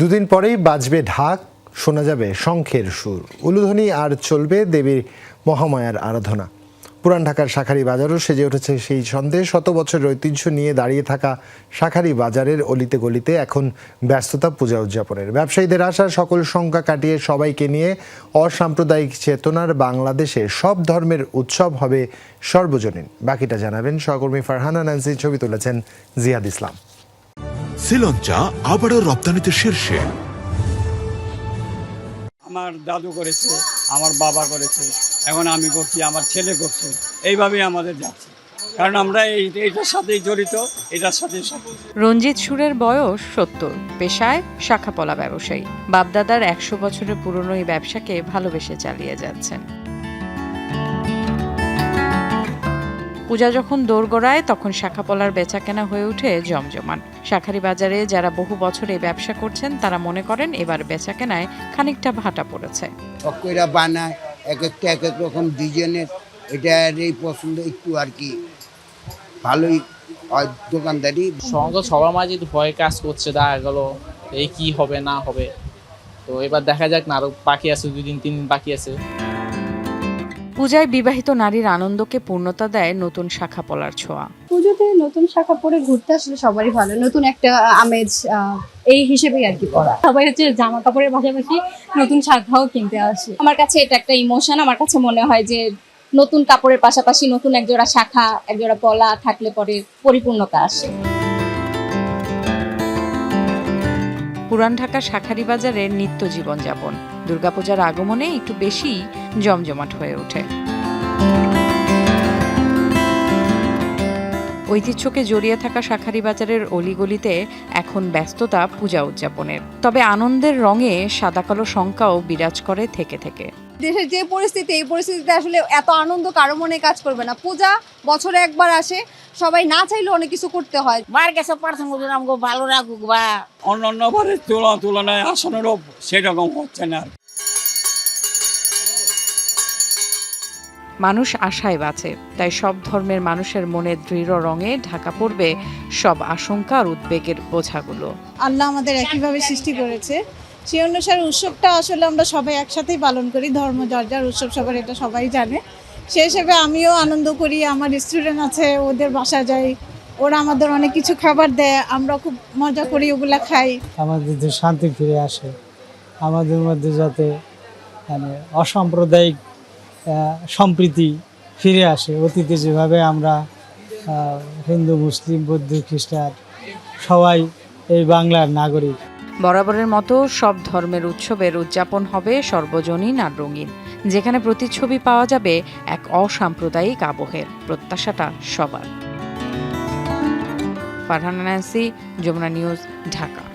দুদিন পরেই বাজবে ঢাক, শোনা যাবে শঙ্খের সুর। উলুধ্বনি আর চলবে দেবীর মহামায়ার আরাধনা। পুরান ঢাকার শাখারি বাজারও সেজে উঠেছে সেই ছন্দে শত বছরের ঐতিহ্য নিয়ে দাঁড়িয়ে থাকা শাখারি বাজারের অলিতে গলিতে এখন ব্যস্ততা পূজা উদযাপনের। ব্যবসায়ীদের আশা, সকল সংখ্যা কাটিয়ে সবাইকে নিয়ে অসাম্প্রদায়িক চেতনার বাংলাদেশে সব ধর্মের উৎসব হবে সর্বজনীন। বাকিটা জানাবেন সহকর্মী ফারহানা নান্সি, ছবি তুলেছেন জিয়াদ ইসলাম। শ্রীলঙ্কা আবারও রপ্তানিতে শীর্ষে। আমার দাদু করেছে আমার বাবা করেছে এখন আমি করছি আমার ছেলে করছে এইভাবেই আমাদের যাচ্ছে। কারণ আমরা এই এটার সাথেই জড়িত এটার সাথে সাথে রঞ্জিত সুরের বয়স সত্তর পেশায় শাখাপলা ব্যবসায়ী। বাপদাদার একশো বছরের পুরনো এই ব্যবসাকে ভালোবেসে চালিয়ে যাচ্ছেন। পূজা যখন দোরগোড়ায় তখন শাখাপলার বেচাকেনা হয়ে ওঠে জমজমান। শাখারি বাজারে যারা বহু বছর এই ব্যবসা করছেন তারা মনে করেন এবার বেচাকেনায় খানিকটা ভাটা পড়েছে। কইরা বানায় এক একটা এক এক রকম ডিজাইনের এটার এই পছন্দ একটু আর কি। ভালোই দোকানদারি। সঙ্গে সবার মাঝে ভয় কাজ করছে দেখা গেল এই কি হবে না হবে। তো এবার দেখা যাক না আরও বাকি আছে দুই দিন তিন দিন বাকি আছে। পূজায় বিবাহিত নারীর আনন্দকে পূর্ণতা দেয় নতুন শাখাপলার ছোঁয়া। পুজোতে নতুন শাখা পরে ঘুরতে আসলে সবারই ভালো। নতুন একটা আমেজ এই হিসেবেই আর কি পড়া। সবাই হচ্ছে জামা কাপড়ের পাশাপাশি নতুন শাখাও কিনতে আসে। আমার কাছে এটা একটা ইমোশন আমার কাছে মনে হয় যে নতুন কাপড়ের পাশাপাশি নতুন একজোড়া শাখা, একজোড়া পলা থাকলে পরে পরিপূর্ণতা আসে। পুরান ঢাকার শাখারি বাজারের নিত্য জীবনযাপন দুর্গাপূজার আগমনে একটু বেশি জমজমাট হয়ে ওঠে। ঐতিহ্যকে জড়িয়ে থাকা শাখারি বাজারের অলিগলিতে এখন ব্যস্ততা পূজা উদযাপনের। তবে আনন্দের রঙে সাদাকালো শঙ্কাও বিরাজ করে থেকে থেকে। দেশের যে পরিস্থিতি এই পরিস্থিতিতে আসলে এত আনন্দ কারও মনে কাজ করবে না। পূজা বছরে একবার আসে সবাই না চাইলে অনেক কিছু করতে হয়। মার কাছে প্রার্থনা আমাকে ভালো রাখুক বা অন্য অন্য তুলনায় আসনেরও সেরকম হচ্ছে না। মানুষ আশায় বাঁচে। তাই সব ধর্মের মানুষের মনে দৃঢ় রঙে ঢাকা পড়বে সব আশঙ্কা আর উদ্বেগের বোঝাগুলো। আল্লাহ আমাদের একইভাবে সৃষ্টি করেছে। সেই অনুসারে উৎসবটা আসলে আমরা সবাই একসাথেই পালন করি ধর্ম যার উৎসব সবার এটা সবাই জানে। সেই হিসেবে আমিও আনন্দ করি আমার স্টুডেন্ট আছে ওদের বাসা যাই ওরা আমাদের অনেক কিছু খাবার দেয় আমরা খুব মজা করি ওগুলা খাই। আমাদের যে শান্তি ফিরে আসে আমাদের মধ্যে যাতে মানে অসাম্প্রদায়িক সম্প্রীতি ফিরে আসে। অতীতে যেভাবে আমরা হিন্দু, মুসলিম, বৌদ্ধ, খ্রিস্টান সবাই এই বাংলার নাগরিক। বরাবরের মতো সব ধর্মের উৎসবের উদযাপন হবে সর্বজনীন আর রঙিন, যেখানে প্রতিচ্ছবি পাওয়া যাবে এক অসাম্প্রদায়িক আবহের প্রত্যাশাটা সবার। ফারহানা যমুনা নিউজ, ঢাকা।